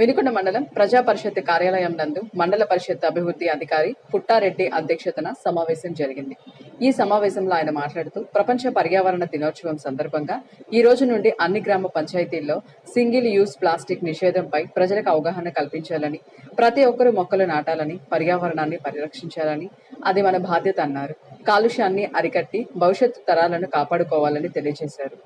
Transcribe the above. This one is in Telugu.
వెనుకొండ మండలం ప్రజా పరిషత్ కార్యాలయం నందు మండల పరిషత్ అభివృద్ధి అధికారి పుట్టారెడ్డి అధ్యక్షతన సమావేశం జరిగింది. ఈ సమావేశంలో ఆయన మాట్లాడుతూ ప్రపంచ పర్యావరణ దినోత్సవం సందర్భంగా ఈ రోజు నుండి అన్ని గ్రామ పంచాయతీల్లో సింగిల్ యూస్ ప్లాస్టిక్ నిషేధంపై ప్రజలకు అవగాహన కల్పించాలని ప్రతి ఒక్కరూ మొక్కలు నాటాలని పర్యావరణాన్ని పరిరక్షించాలని అది మన బాధ్యత అన్నారు. కాలుష్యాన్ని అరికట్టి భవిష్యత్తు తరాలను కాపాడుకోవాలని తెలియజేశారు.